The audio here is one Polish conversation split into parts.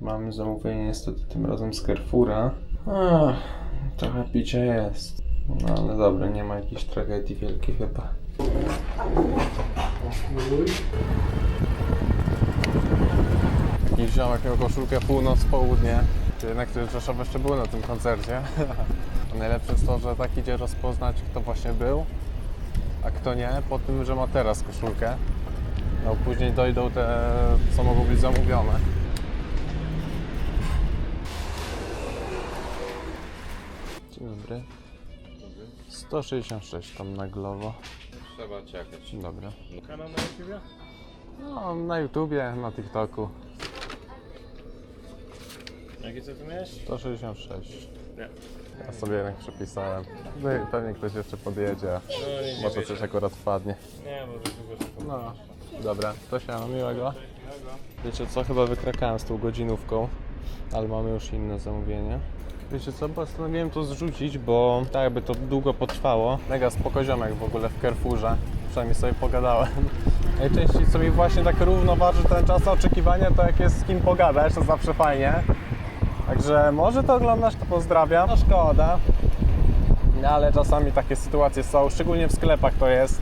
Mamy zamówienie niestety tym razem z Carrefoura. Ach, trochę picia jest. No ale dobra, nie ma jakiejś tragedii wielkiej chyba. Jakiś ziomek miał koszulkę północ-południe. Czy jednak te Rzeszowe jeszcze były na tym koncercie. Najlepsze jest to, że tak idzie rozpoznać kto właśnie był, a kto nie, po tym, że ma teraz koszulkę. No później dojdą te, co mogą być zamówione. Dzień dobry. 166 tam na Glovo. Trzeba czekać. Dobra. Kanał na YouTube? No, na YouTubie, na TikToku. Jakie co ty miałeś? 166. Nie. Ja sobie jednak przepisałem. No i pewnie ktoś jeszcze podjedzie, No nie, nie może coś akurat wpadnie. Nie, może długo szukam. No, dobra, to się ma miłego. Wiecie co, chyba wykrakałem z tą godzinówką, ale mamy już inne zamówienie. Wiecie co, postanowiłem to zrzucić, bo tak jakby to długo potrwało. Mega spokoziomek w ogóle w Carrefourze, przynajmniej sobie pogadałem. Najczęściej co mi właśnie tak równoważy ten czas oczekiwania, to jak jest z kim pogadać, to zawsze fajnie. Także może to oglądasz, to pozdrawiam. No szkoda. No, ale czasami takie sytuacje są, szczególnie w sklepach to jest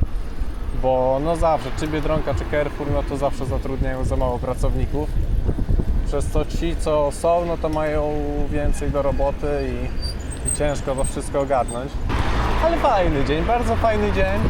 bo no zawsze, czy Biedronka, czy Carrefour, no to zawsze zatrudniają za mało pracowników. Przez co ci, co są, no to mają więcej do roboty i, i ciężko to wszystko ogarnąć. Ale fajny dzień, bardzo fajny dzień.